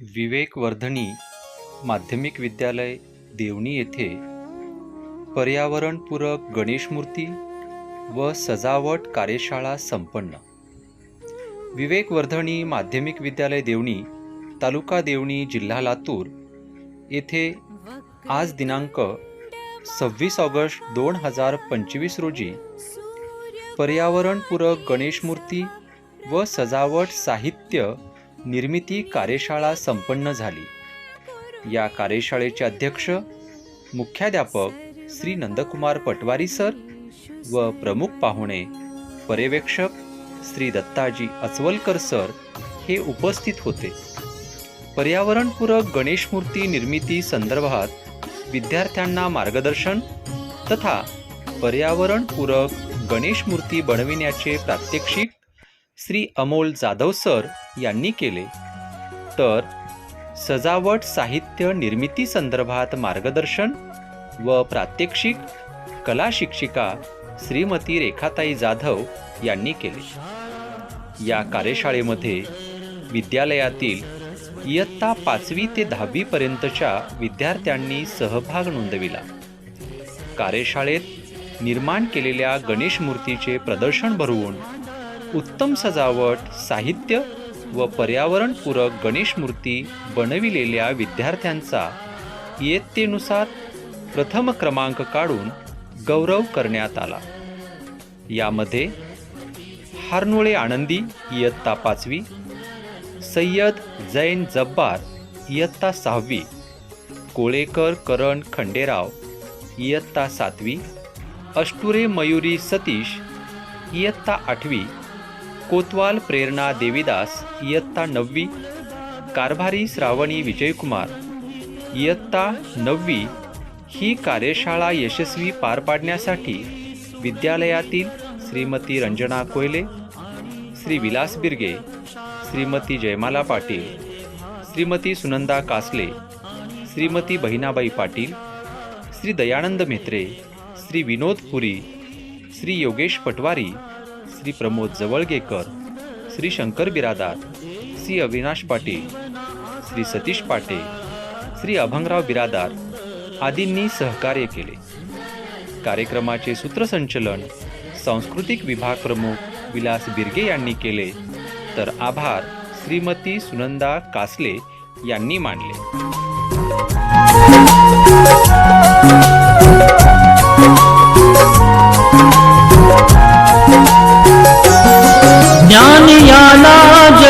विवेकवर्धनी माध्यमिक विद्यालय देवणी येथे पर्यावरणपूरक गणेशमूर्ती व सजावट कार्यशाळा संपन्न. विवेकवर्धनी माध्यमिक विद्यालय देवणी तालुका देवणी जिल्हा लातूर येथे आज दिनांक सव्वीस ऑगस्ट दोन हजार पंचवीस रोजी पर्यावरणपूरक गणेशमूर्ती व सजावट साहित्य निर्मिती कार्यशाळा संपन्न झाली. या कार्यशाळेचे अध्यक्ष मुख्याध्यापक श्री नंदकुमार पटवारी सर व प्रमुख पाहुणे पर्यवेक्षक श्री दत्ताजी अचवलकर सर हे उपस्थित होते. पर्यावरणपूरक गणेशमूर्ती निर्मिती संदर्भात विद्यार्थ्यांना मार्गदर्शन तथा पर्यावरणपूरक गणेशमूर्ती बनविण्याचे प्रात्यक्षिक श्री अमोल जाधव सर यांनी केले. तर सजावट साहित्य निर्मिती संदर्भात मार्गदर्शन व प्रात्यक्षिक कला शिक्षिका श्रीमती रेखाताई जाधव यांनी केले. या कार्यशाळेमध्ये विद्यालयातील इयत्ता पाचवी ते दहावीपर्यंतच्या विद्यार्थ्यांनी सहभाग नोंदविला. कार्यशाळेत निर्माण केलेल्या गणेश मूर्तीचे प्रदर्शन भरवून उत्तम सजावट साहित्य व पर्यावरणपूरक गणेश मूर्ती बनविलेल्या विद्यार्थ्यांचा इयत्तेनुसार प्रथम क्रमांक काढून गौरव करण्यात आला. यामध्ये हारनोळे आनंदी इयत्ता पाचवी सय्यद जैन जब्बार इयत्ता सहावी कोळेकर करण खंडेराव इयत्ता सातवी अष्टुरे मयुरी सतीश इयत्ता आठवी कोतवाल प्रेरणा देवीदास इयत्ता नववी कारभारी श्रावणी विजयकुमार. इयत्ता नववी ही कार्यशाळा यशस्वी पार पाडण्यासाठी विद्यालयातील श्रीमती रंजना कोयले श्री विलास बिर्गे श्रीमती जयमाला पाटील श्रीमती सुनंदा कासले श्रीमती बहिणाबाई पाटील श्री दयानंद मेत्रे श्री विनोद पुरी श्री योगेश पटवारी श्री प्रमोद जवळगेकर श्री शंकर बिरादार श्री अविनाश पाटील श्री सतीश पाटे श्री अभंगराव बिरादार आदींनी सहकार्य केले. कार्यक्रमाचे सूत्रसंचलन सांस्कृतिक विभाग प्रमुख विलास बिर्गे यांनी केले. तर आभार श्रीमती सुनंदा कासले यांनी मानले. ज्ञान याला